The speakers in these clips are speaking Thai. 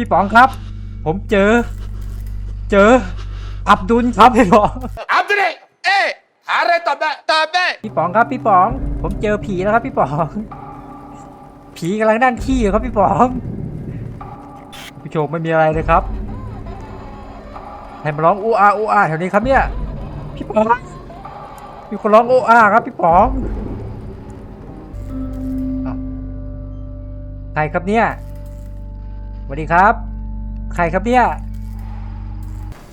พี่ป๋องครับ ผมเจอ เจอ อับดุลครับพี่ป๋องอัพดูดิเอ๊ะหาอะไรตอบได้ตอบได้พี่ป๋องครับพี่ป๋อง ผมเจอผีแล้วครับพี่ป๋อง ผีกำลังนั่งขี้อยู่ครับพี่ป๋องผู้ชมไม่มีอะไรเลยครับให้มาร้องอูอาอูอาแถวนี้ครับเนี่ยพี่ป๋องมีคนร้องอูอาครับพี่ป๋องอ้าวใครครับเนี่ย สวัสดีครับ ใครครับเนี่ย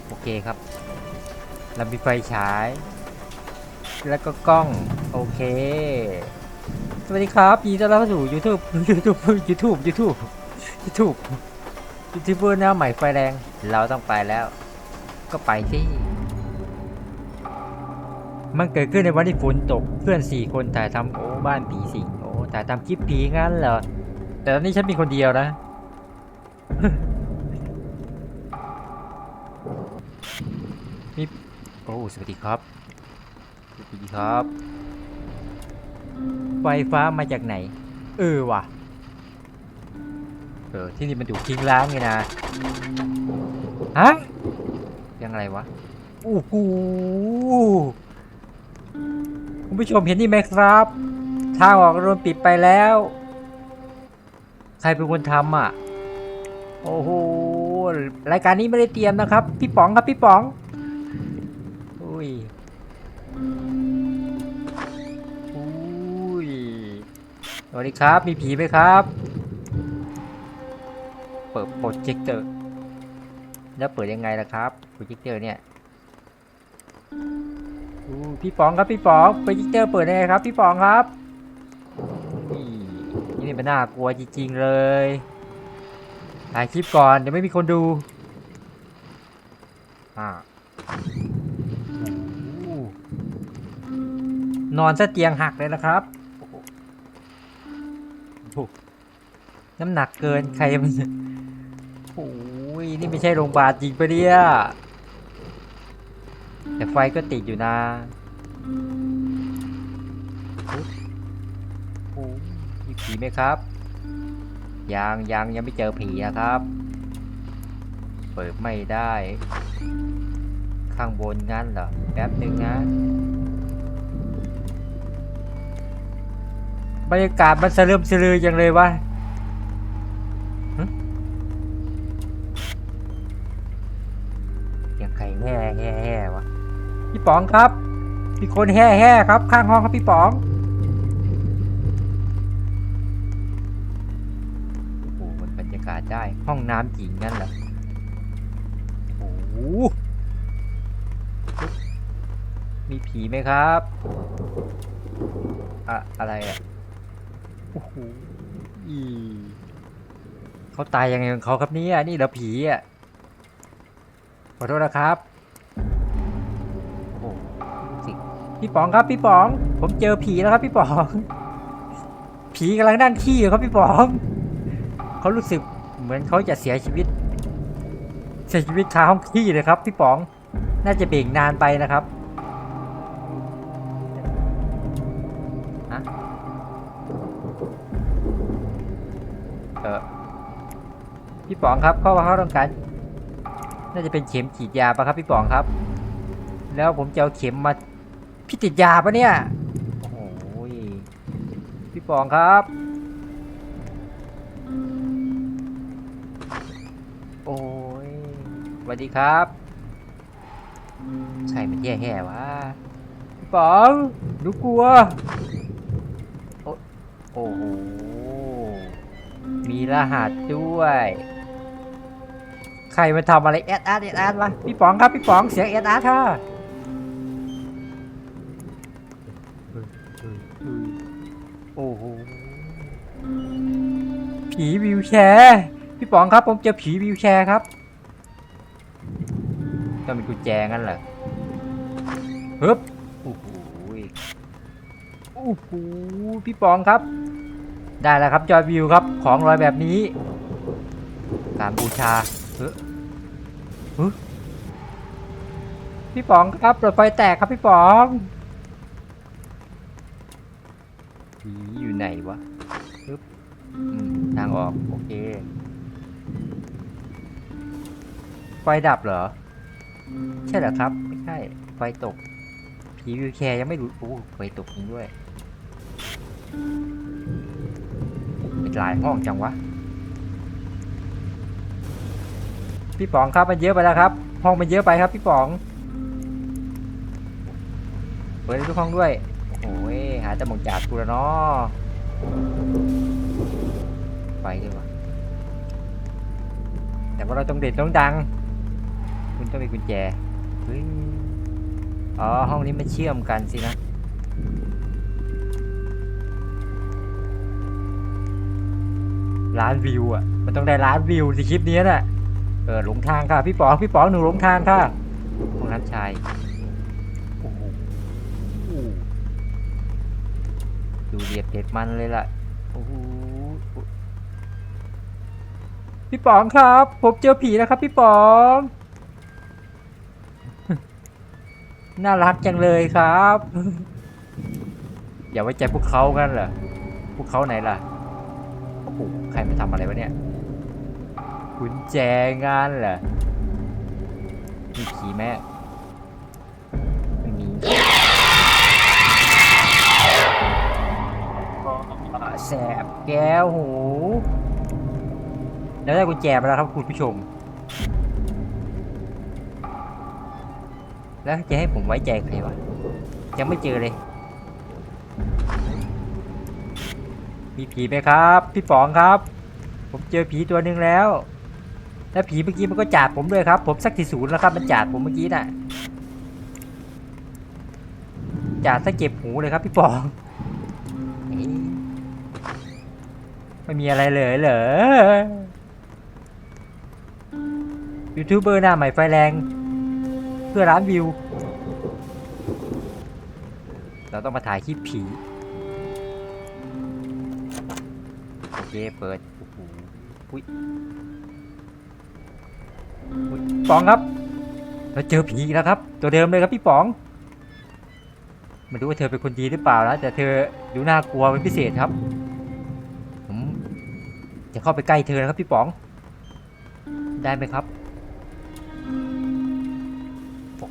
โอเคครับเรามีไฟฉาย แล้วก็กล้อง โอเค สวัสดีครับยินดีต้อนรับเข้าสู่ YouTube YouTube YouTube YouTube YouTube ยูทูบเบอร์หน้าใหม่ไฟแรง เราต้องไปแล้ว ก็ไปที่มันเกิดขึ้นในวันที่ฝนตก เพื่อนสี่คนถ่ายทำโอ้บ้านผีสิงโอ้ถ่ายทำคลิปผีงั้นเหรอ แต่ตอนนี้ฉันมีคนเดียวนะ มีโอ้สวัสดีครับ สวัสดีครับ ไฟฟ้ามาจากไหน เออว่ะ เออ ที่นี่มันถูกทิ้งร้างไงนะ ฮะ ยังไงวะ โอ้โหคุณผู้ชมเห็นนี่ไหมครับ ทางออกโดนปิดไปแล้ว ใครเป็นคนทำอะ โอ้โหรายการนี้ไม่ได้เตรียมนะครับ พี่ป๋องครับพี่ป๋องอุ้ยอุ้ยสวัสดีครับมีผีไหมครับ เปิดโปรเจคเตอร์แล้วเปิดยังไงล่ะครับโปรเจคเตอร์เนี่ยอู้พี่ป๋องครับพี่ป๋องโปรเจคเตอร์เปิดยังไงครับ พี่ป๋องครับนี่นี่มันน่ากลัวจริงๆเลย ถ่ายคลิปก่อนเดี๋ยวไม่มีคนดูอ่าโอ้นอนซะเตียงหักเลยนะครับ น้ำหนักเกินใครมันโอ้ยนี่ไม่ใช่โรงพยาบาลจริงปะเนี่ยแต่ไฟก็ติดอยู่นะโอ้ยผีไหมครับ ยังยังยังไม่เจอผีนะครับ เปิดไม่ได้ ข้างบนงั้นเหรอ แป๊บหนึ่งนะ บรรยากาศมันสลืมสลืออย่างเลยวะหึเสียงใครแห่แห่แห่วะ พี่ป๋องครับ มีคนแห่แห่ครับ ข้างห้องครับพี่ป๋องาได้ ห้องน้ำจริงงั้นเหรอโอ้โหมีผีไหมครับอะอะไรอะโอ้โหอีเขาตายยังไงของเขาครับเนี่ยนี่เหรอผีอะขอโทษนะครับโอ้สิพี่ป๋องครับพี่ป๋อง ผมเจอผีแล้วครับพี่ป๋อง ผีกำลังนั่งขี้อยู่ครับพี่ป๋องเขารู้สึก เหมือนเขาจะเสียชีวิต เสียชีวิตคาห้องขี้เลยครับพี่ป๋อง น่าจะเบ่งนานไปนะครับฮะเออพี่ป๋องครับเพราะว่าเขาต้องการ น่าจะเป็นเข็มฉีดยาปะครับพี่ป๋องครับ แล้วผมจะเอาเข็มมาพี่ติดยาปะเนี่ย โอ้โหยพี่ป๋องครับ วัสดีครับ ใช่มันแย่แห่วะพี่ป๋องหนูกลัว โอโอ้โห มีรหัสด้วย ใครมาทำอะไรแอดอาร์ตแอดอาร์ตวะพี่ป๋องครับพี่ป๋องเสียงแอดอาร์ตค่ะโอ้โห ผีวิวแชร์ พี่ป๋องครับผมเจอผีวิวแชร์ครับ ต้องมีกุญแจงั้นเหรอฮึบโอ้โหโอ้โหพี่ปองครับ ได้แล้วครับยอดวิวครับ ของรอยแบบนี้การบูชาเฮ้ยเฮ้ยพี่ป๋องครับรถไฟแตกครับพี่ป๋องผีอยู่ไหนวะฮึบทางออก โอเค ไฟดับเหรอ ใช่เหรอครับ ไม่ใช่ ไฟตก ผีวิวแชร์ยังไม่รู้โอ้ไฟตกจริงด้วยเป็นหลายห้องจังวะ พี่ป๋องครับมันเยอะไปแล้วครับ ห้องมันเยอะไปครับ พี่ป๋อง เปิดทุกห้องด้วย โอ้ยหาแต่หมองจากกูแล้วเนาะไปดีกว่าแต่ว่าเราต้องเด็ดต้องดัง คุณต้องมีกุญแจเฮ้ยอ๋อ ห้องนี้มันเชื่อมกันสินะล้านวิวอะ มันต้องได้ล้านวิวสิคลิปนี้น่ะ เออหลงทางค่ะ พี่ป๋องพี่ป๋องหนูหลงทางค่ะห้องน้ำชายดูเรียบเด็ดมันเลยล่ะ โอ้โห พี่ป๋องครับ ผมเจอผีแล้วครับ พี่ป๋อง น่ารักจังเลยครับ อย่าไว้ใจพวกเขากันเหรอพวกเขาไหนล่ะโอ้โหใครมาทำอะไรวะเนี่ยกุญแจงานเหรอมีผีแม่ไม่มีแสบแก้วหูแล้วได้กุญแจมาแล้วครับคุณผู้ชม แล้วจะให้ผมไว้ใจใครวะยังไม่เจอเลย มีผีไหมครับ พี่ป๋องครับ ผมเจอผีตัวหนึ่งแล้ว แล้วผีเมื่อกี้มันก็จัดผมด้วยครับ ผมสักที่ศูนย์แล้วครับ มันจัดผมเมื่อกี้น่ะจัดซะเจ็บหูเลยครับ พี่ป๋องไม่มีอะไรเลยเหรอยูทูบเบอร์หน้าใหม่ไฟแรง เพื่อร้านวิว เราต้องมาถ่ายคลิปผี โอเค เปิดโอ้โหอุ๊ยอุ๊ยป๋องครับ เราเจอผีอีกแล้วครับ ตัวเดิมเลยครับพี่ป๋องไม่รู้ว่าเธอเป็นคนดีหรือเปล่านะแต่เธอดูน่ากลัวเป็นพิเศษครับ ผมจะเข้าไปใกล้เธอนะครับพี่ป๋อง ได้ไหมครับ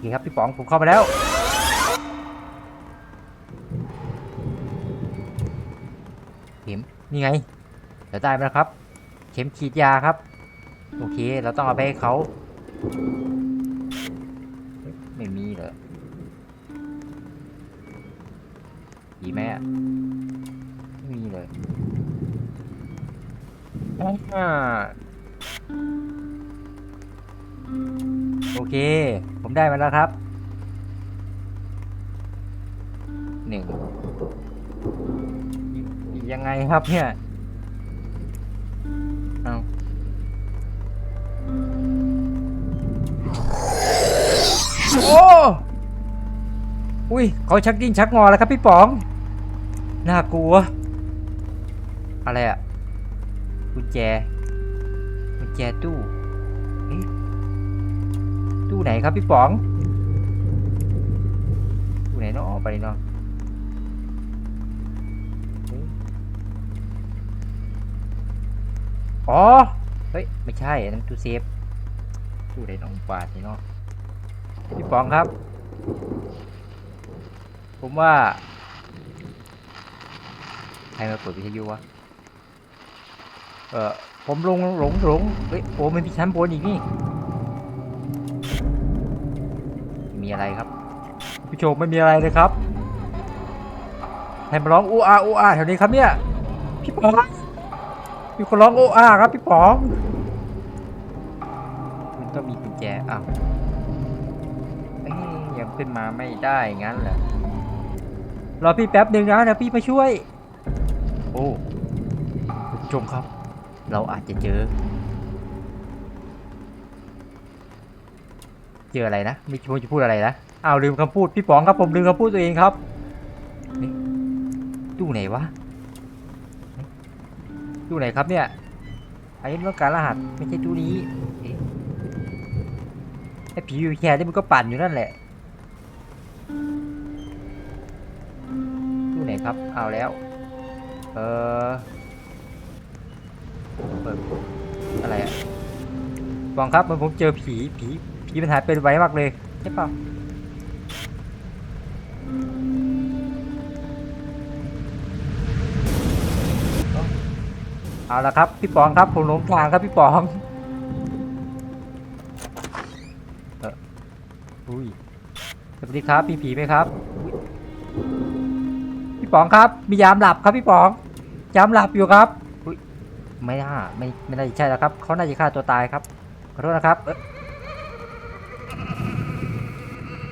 เคครับพี่ป๋องผมเข้ามาแล้ว เข็มนี่ไงเดี๋ยวได้ไหมครับ เข็มฉีดยาครับ โอเค เราต้องเอาไปให้เขาไม่มีเหรอดีไหมอะไม่มีเลยอ่า โอเค ผมได้มาแล้วครับหนึ่งยังไงครับเนี่ยเอาโอ้อุ้ยเขาชักดิ้นชักงอแล้วครับพี่ป๋อง น่ากลัว อะไรอะกุญแจกุญแจตู้เอ๊ะตู้ ไหนครับพี่ป๋องตู้ไหนเนาะไปเนาะอ๋อ เฮ้ย ไม่ใช่นนั้นตู้เซฟตู้ไหนน้องปาดนี่เนาะพี่ป๋องครับ ผมว่า ใครมาเปิดวิทยุวะ เออผมลงหลงหลงเฮ้ยโอ้มันมีชั้นบนอีกนี่ อะไรครับผู้ชมไม่มีอะไรเลยครับใครมาร้องอูอาอูอาแถวนี้ครับเนี่ยพี่ป๋องมีคนร้องโอ้อาครับพี่ป๋องมันต้องมีกุญแจอ้าวเอ๊ยยังขึ้นมาไม่ได้งั้นเหรอรอพี่แป๊บหนึ่งนะเดี๋ยวพี่มาช่วย โอ้คุณผู้ชมครับ เราอาจจะเจอ เจออะไรนะไม่ควรจะพูดอะไรนะอ้าวลืมคำพูดพี่ป๋องครับผมลืมคำพูดตัวเองครับนี่ตู้ไหนวะตู้ไหนครับเนี่ยอันนี้ต้องการรหัสไม่ใช่ตู้นี้ไอ้ผีวิวแชร์นี่มันก็ปั่นอยู่นั่นแหละตู้ไหนครับเอาแล้วเออเปิดอะไรอะปองครับมันผมเจอผีผี ผีมันหายไปไวมากเลยใช่ปล่าเอาละครับพี่ปองครับผมหลงทางครับพี่ปองเอออุ้ยสวัสดีครับมีผีไหมครับ พี่ปองครับ มียามหลับครับพี่ปอง ยามหลับอยู่ครับอุ๊ยไม่น่าไม่ไม่น่าจะใช่แล้วครับเขาน่าจะฆ่าตัวตายครับขอโทษนะครับเ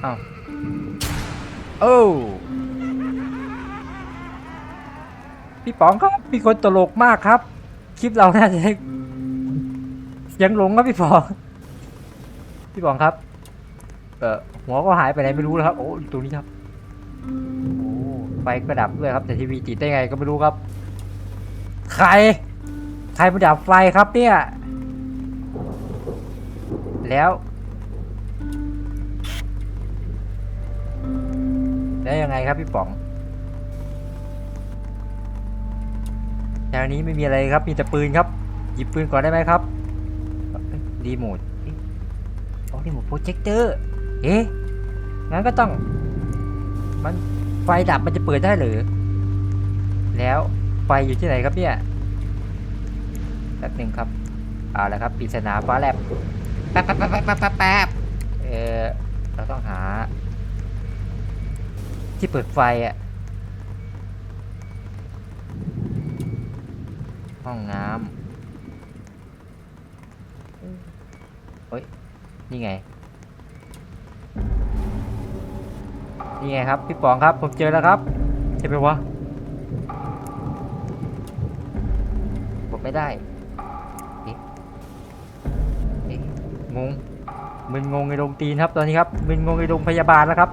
อ้าโอ้พี่ป๋องครับมีคนตลกมากครับ คลิปเราน่าจะยังหลงครับพี่ป๋องพี่ป๋องครับ เออหัวก็หายไปไหนไม่รู้แล้วครับ โอ้ตรงนี้ครับโอ้ไฟก็ดับด้วยครับ แต่ทีวีติดได้ไงก็ไม่รู้ครับ ใคร ใครมาดับไฟครับเนี่ย แล้ว แล้วยังไงครับพี่ป๋องแถวนี้ไม่มีอะไรครับ มีแต่ปืนครับ หยิบปืนก่อนได้ไหมครับรีโมทอ๋อรีโมทโปรเจคเตอร์เอ๊ะงั้นก็ต้อง มันไฟดับมันจะเปิดได้หรือ แล้วไฟอยู่ที่ไหนครับเนี่ยแป๊บหนึ่งครับเอาละครับปริศนาฟ้าแลบแป๊บแป๊บแป๊บแป๊บแป๊บแป๊บแป๊บเออเราต้องหา ที่เปิดไฟอะห้องน้ำเฮ้ย นี่ไง นี่ไงครับ พี่ปองครับ ผมเจอแล้วครับใช่ไหมวะผมไม่ได้งงมึนงงในโรงตีนครับตอนนี้ครับมึนงงในโรงพยาบาลแล้วครับ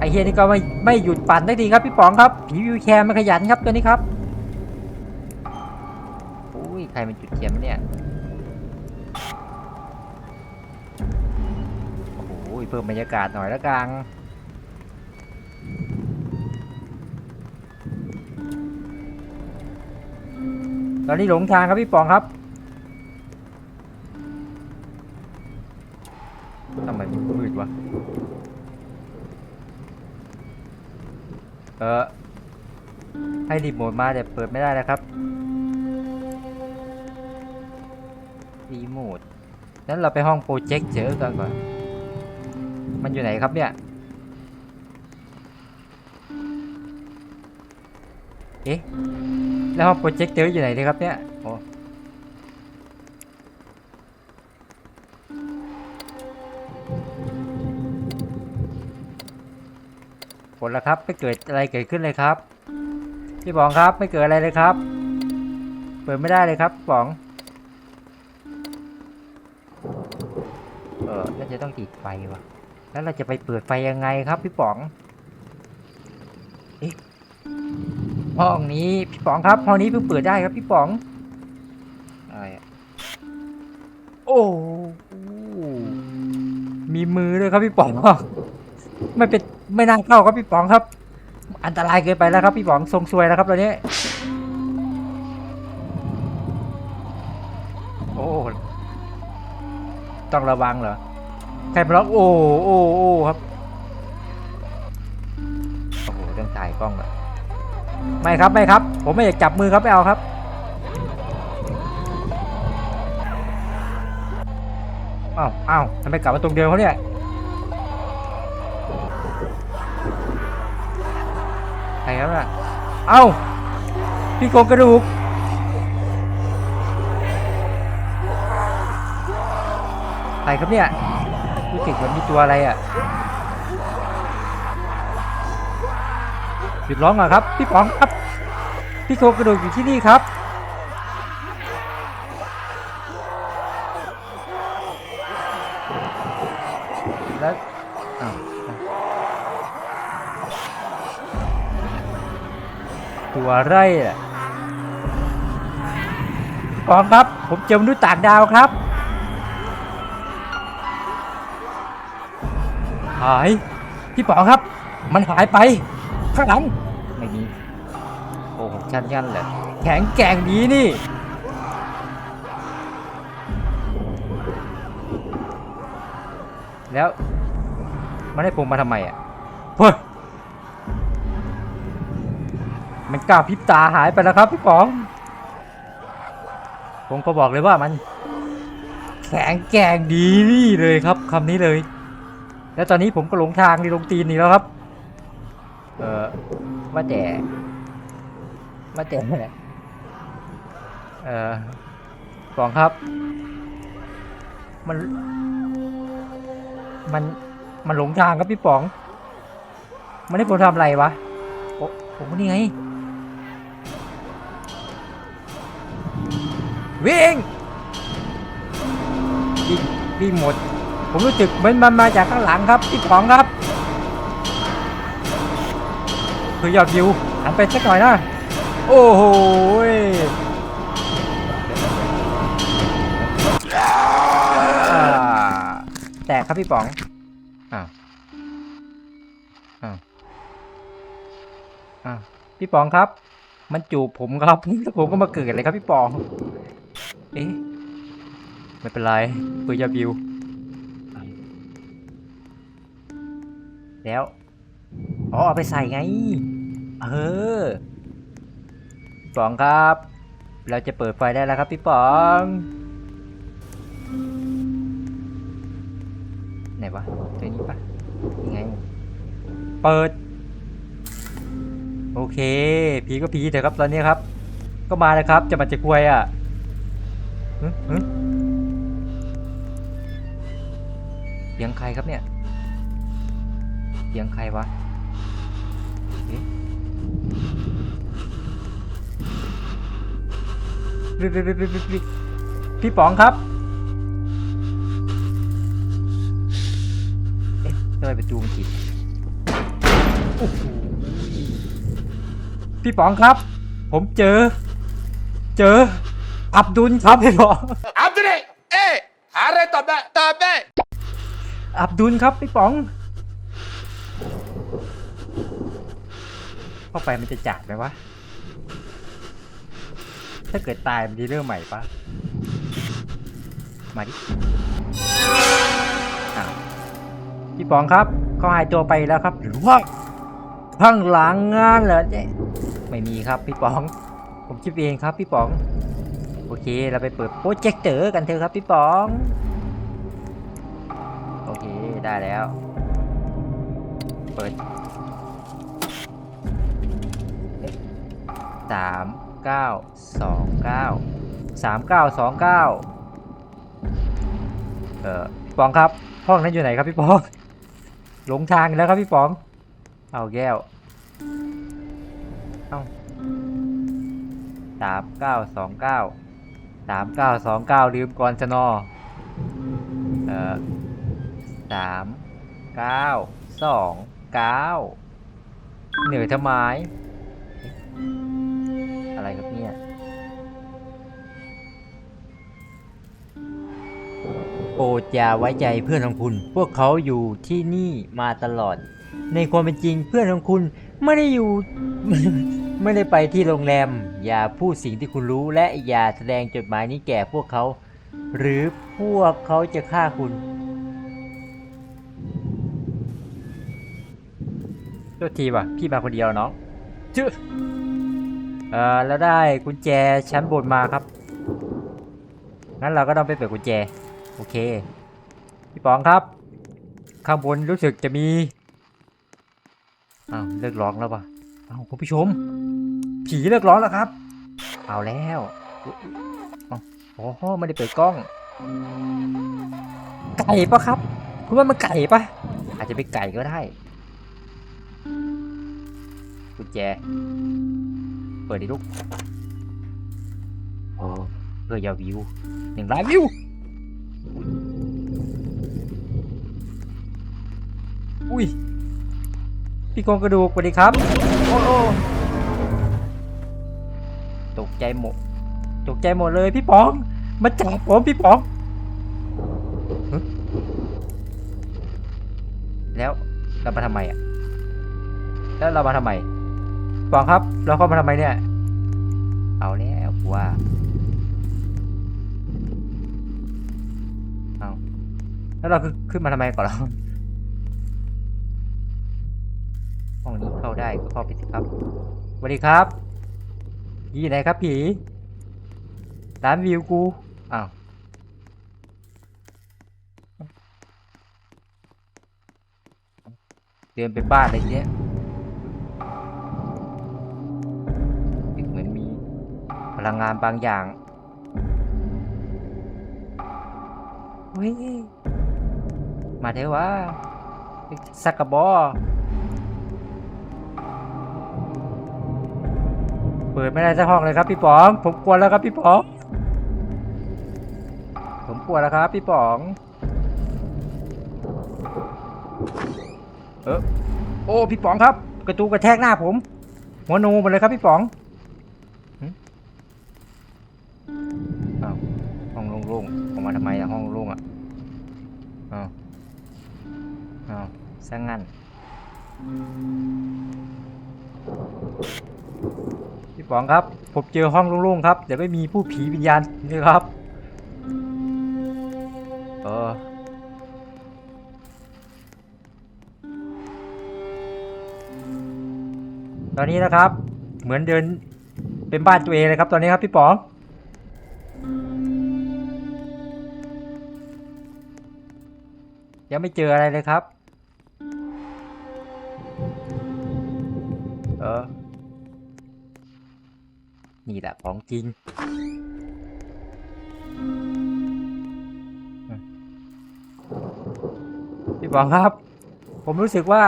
ไอเฮียนี่ก็ไม่ไม่หยุดปั่นได้ทีครับพี่ป๋องครับผีวิวแคร์มันขยันครับตัวนี้ครับอุ้ยใครมันจุดเทียนวะเนี่ยโอ้โหเพิ่มบรรยากาศหน่อยละกังตอนนี้หลงทางครับพี่ป๋องครับทำไมมืดวะ เออให้รีโมทมาแต่เปิดไม่ได้นะครับ รีโมทนั้นเราไปห้องโปรเจกต์เจอกันก่อน มันอยู่ไหนครับเนี่ย เอ๊ะ แล้วห้องโปรเจกต์เจออยู่ไหนดีครับเนี่ย โอ้ ผลละครับ ไม่เกิดอะไรเกิดขึ้นเลยครับ พี่ป๋องครับ ไม่เกิดอะไรเลยครับ เปิดไม่ได้เลยครับป๋อง เออน่าจะต้องติดไฟวะแล้วเราจะไปเปิดไฟยังไงครับ พี่ป๋องเอ๊ะห้องนี้พี่ป๋องครับห้องนี้เพิ่งเปิดได้ครับ พี่ป๋องอะไรโอ้มีมือด้วยครับพี่ป๋องไม่เป็น ไม่น่าเข้าครับพี่ป๋องครับ อันตรายเกินไปแล้วครับพี่ป๋องทรงซวยแล้วครับตอนนี้ โอ้ต้องระวังเหรอใครมาล็อกโอ้โอ้โอ้ครับโอ้โหต้องถ่ายกล้องแบบไม่ครับไม่ครับ ผมไม่อยากจับมือครับไม่เอาครับอ้าวอ้าวทำไมกลับมาตรงเดิมเขาเนี่ย ครับน่ะเอ้าพี่โครงกระดูกใครครับเนี่ยรู้สึกมันมีตัวอะไรอะหยุดร้องก่อนครับ พี่ป๋องครับ พี่โครงกระดูกอยู่ที่นี่ครับ ว่าไรอะกองครับ ผมเจอมนุษย์ต่างดาวครับ หาย พี่ป๋องครับ มันหายไป ข้างหลังไม่มี โอ้โหชันยันเลยแข็งแกร่งดีนี่ แล้ว มันให้ผมมาทำไมอะ เฮ้ มันกล้าพริบตาหายไปแล้วครับพี่ป๋อง ผมก็บอกเลยว่ามันแข็งแกร่งดีนี่เลยครับคำนี้เลย แล้วตอนนี้ผมก็หลงทางในลงตีนนี่แล้วครับ เออว่าแต่ว่าแต่เออป๋องครับ มัน มันมันหลงทางครับพี่ป๋อง มันให้ผมทำอะไรวะผมนี่ไง วิ่งวิ่งวิ่งหมด ผมรู้สึกเหมือนมันมาจากข้างหลังครับพี่ป๋องครับ คือยอดวิวหันไปสักหน่อยนะโอ้โหแตกครับพี่ป๋องอ้าวอ้าวอ้าวพี่ป๋องครับ มันจูบผมครับแล้วผมก็มาเกิดเลยครับพี่ป๋อง เอ๊ะ ไม่เป็นไรเพื่อยอดวิว แล้ว อ๋อเอาไปใส่ไง เออป๋องครับ เราจะเปิดไฟได้แล้วครับพี่ป๋อง ไหนวะตัวนี้ปะยังไง เปิด โอเค ผีก็ผีเถอะครับตอนนี้ครับ ก็มาเลยครับ จะมาจะกลวยอะ เสียงใครครับเนี่ยเสียงใครวะเอ๊ะพี่พี่พี่พี่พี่พี่ป๋องครับเอ๊ะทำไมประตูมันปิดพี่ป๋องครับ ผมเจอ เจอ อับดุลครับพี่ป๋องอับดุลเอ๊ะหาอะไรตอบได้ตอบได้ อับดุลครับพี่ป๋องเข้าไปมันจะจัดไหมวะ ถ้าเกิดตายมันจะเริ่มใหม่ปะมาดิอ้าวพี่ป๋องครับเขาหายตัวไปแล้วครับ หรือว่าข้างหลังงานเหรอเนี่ยไม่มีครับพี่ป๋อง ผมคิดเองครับพี่ป๋อง โอเค เราไปเปิดโปรเจคเตอร์กันเถอะครับพี่ป๋อง โอเค ได้แล้ว เปิดสามเก้าสองเก้าสามเก้าสองเก้าเออพี่ปองครับ ห้องนั้นอยู่ไหนครับพี่ป๋อง หลงทางอีกแล้วครับพี่ป๋อง เอาแก้ว เอาสามเก้าสองเก้า สามเก้าสองเก้าลืมก่อนชนอเออสามเก้าสองเก้าเหนือทำไมเอ๊ะอะไรครับเนี่ยโปรดอย่าไว้ใจเพื่อนของคุณ พวกเขาอยู่ที่นี่มาตลอด ในความเป็นจริงเพื่อนของคุณไม่ได้อยู่ ไม่ได้ไปที่โรงแรม อย่าพูดสิ่งที่คุณรู้และอย่าแสดงจดหมายนี้แก่พวกเขา หรือพวกเขาจะฆ่าคุณ โทษทีว่ะ พี่มาคนเดียวน้องชื่อเอ่อแล้วได้กุญแจชั้นบนมาครับ งั้นเราก็ต้องไปเปิดกุญแจ โอเค พี่ปองครับ ข้างบนรู้สึกจะมี อ้าวเลิกร้องแล้วป่ะอ้าวคุณผู้ชม ผีเลิกร้องแล้วครับ เอาแล้วโอ้โหไม่ได้เปิดกล้อง ไก่ปะครับ คุณว่ามันไก่ปะอาจจะเป็นไก่ก็ได้กุญแจ เปิดดิลูกโอ้เพื่อยอดวิวหนึ่งล้านวิว อุ้ย พี่โครงกระดูกสวัสดีครับ โอ้ ตกใจหมด ตกใจหมดเลยพี่ป๋อง มาจับผมพี่ป๋อง แล้วเรามาทำไมอะ แล้วเรามาทำไมป๋องครับ เราเข้ามาทำไมเนี่ย เอาแล้วกว่าเอาแล้วเราขึ้นขึ้นมาทำไมก่อนเราห้องนี้เข้าได้ก็เข้าไปสิครับสวัสดีครับ ยี่ไหนครับผีร้านวิวกูอ้าวเดินไปบ้านอะไรเนี้ยเหมือนมีพลังงานบางอย่างเฮ้ยมาเถอะวะสักกระบอ ปิดไม่ได้สักห้องเลยครับพี่ป๋อง ผมกลัวแล้วครับพี่ป๋อง ผมกลัวแล้วครับพี่ป๋อง เออโอ้พี่ป๋องครับ กระตูกระแทกหน้าผม หัวโนหมดเลยครับพี่ป๋องอ้าวห้องโล่งๆออกมาทำไมอะห้องโล่งอะอ้าวอ้าวซะงั้น พี่ป๋องครับ ผมเจอห้องโล่งๆครับ แต่ไม่มีผู้ผีวิญญาณเลยครับ เออตอนนี้นะครับ เหมือนเดินเป็นบ้านตัวเองเลยครับ ตอนนี้ครับพี่ป๋องยังไม่เจออะไรเลยครับ นี่แหละของจริงพี่บองครับ ผมรู้สึกว่า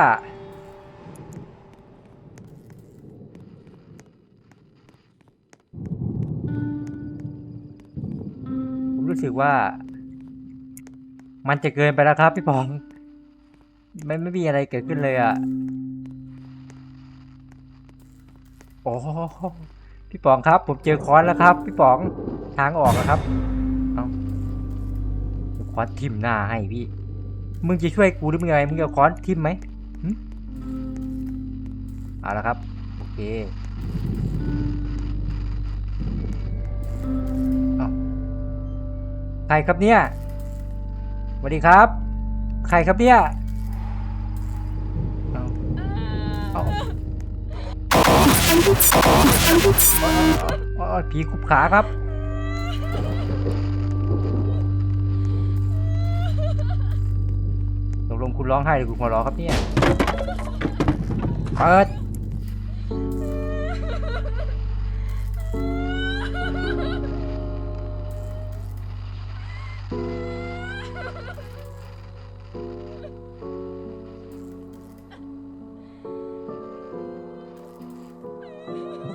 ผมรู้สึกว่า มันจะเกินไปแล้วครับพี่ปองไม่ไม่มีอะไรเกิดขึ้นเลยอะ่ะ โอ้ พี่ป๋องครับ ผมเจอค้อนแล้วครับ พี่ป๋องทางออกนะครับเอาค้อนทิ่มหน้าให้พี่ มึงจะช่วยกูหรือมึงไงมึงจะเอาค้อนทิ่มไหมเอาละครับ โอเคใครครับเนี่ยสวัสดีครับ ใครครับเนี่ยเอาเอา อ๋อผีคุบขาครับ ตกลงคุณร้องไห้หรือคุณหัวเราะครับเนี่ย เปิด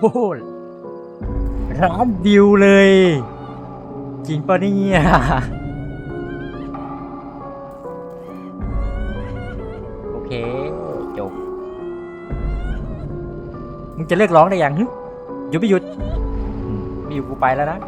โอ้โหร้านดิวเลย จริงปะเนี่ยโอเค จบ มึงจะเลิกร้องได้ยังหยุดไม่หยุดมไม่อยู่กูไปแล้วนะ